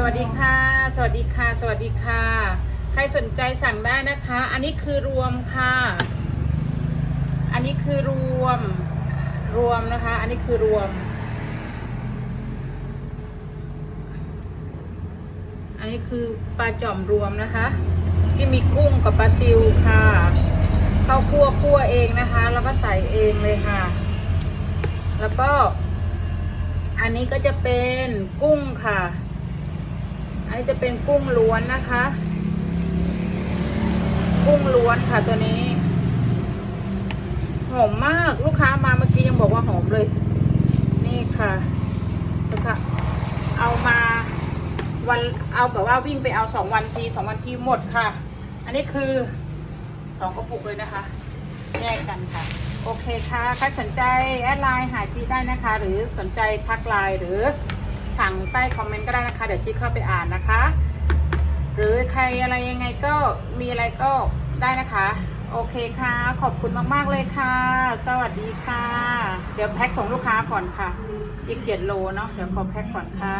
สวัสดีค่ะ สวัสดีค่ะ สวัสดีค่ะ ใครสนใจสั่งได้นะคะ อันนี้คือรวมค่ะ อันนี้คือรวม รวมนะคะ อันนี้คือรวม อันนี้คือปลาจ่อมรวมนะคะ ที่มีกุ้งกับปลาซิวค่ะข้าวคั่วคั่วเองนะคะ แล้วก็ใส่เองเลยค่ะ แล้วก็ อันนี้ก็จะเป็นกุ้งค่ะ อันนี้จะเป็นกุ้งล้วนนะคะ กุ้งล้วนค่ะตัวนี้ หอมมากลูกค้ามาเมื่อกี้ยังบอกว่าหอมเลย นี่ค่ะลูกค้าเอามาวันเอาแบบว่าวิ่งไปเอาสองวันทีสองวันทีหมดค่ะ อันนี้คือสองกระปุกเลยนะคะ แยกกันค่ะ โอเคค่ะ ใครสนใจแอดไลน์หาจีได้นะคะ หรือสนใจทักไลน์หรือ สั่งใต้คอมเมนต์ก็ได้นะคะ เดี๋ยวชีเข้าไปอ่านนะคะ หรือใครอะไรยังไงก็มีอะไรก็ได้นะคะ โอเคค่ะ ขอบคุณมากๆเลยค่ะ สวัสดีค่ะ เดี๋ยวแพ็คส่งลูกค้าก่อนค่ะ อีกเจ็ดโลเนาะเดี๋ยวขอแพ็คก่อนค่ะ